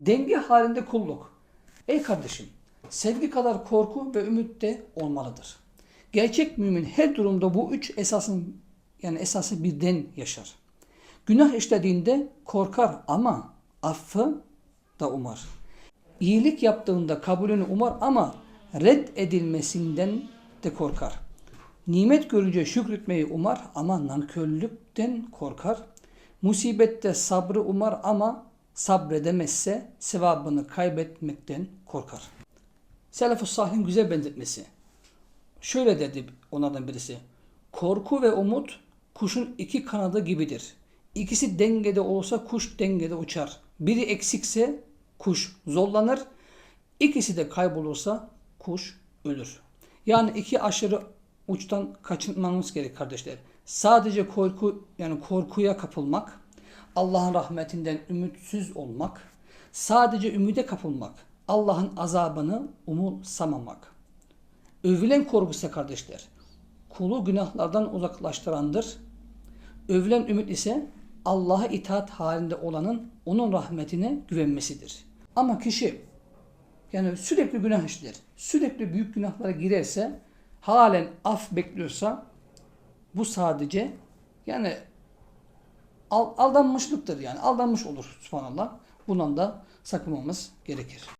Denge halinde kulluk. Ey kardeşim, sevgi kadar korku ve ümit de olmalıdır. Gerçek mümin her durumda bu üç esasın yani esası birden yaşar. Günah işlediğinde korkar ama affı da umar. İyilik yaptığında kabulünü umar ama red edilmesinden de korkar. Nimet görünce şükretmeyi umar ama nankörlükten korkar. Musibette sabrı umar ama sabredemezse sevabını kaybetmekten korkar. Salih'in güzel benzetmesi. Şöyle dedi onlardan birisi. Korku ve umut kuşun iki kanadı gibidir. İkisi dengede olsa kuş dengede uçar. Biri eksikse kuş zorlanır. İkisi de kaybolursa kuş ölür. Yani iki aşırı uçtan kaçınmamız gerek kardeşler. Sadece korku yani korkuya kapılmak, Allah'ın rahmetinden ümitsiz olmak, sadece ümide kapılmak, Allah'ın azabını umursamamak. Övülen korku ise kardeşler, kulu günahlardan uzaklaştırandır. Övülen ümit ise Allah'a itaat halinde olanın onun rahmetine güvenmesidir. Ama kişi yani sürekli günah işler, sürekli büyük günahlara girerse, halen af bekliyorsa bu sadece yani aldanmışlıktır yani aldanmış olur subhanallah. Bundan da sakınmamız gerekir.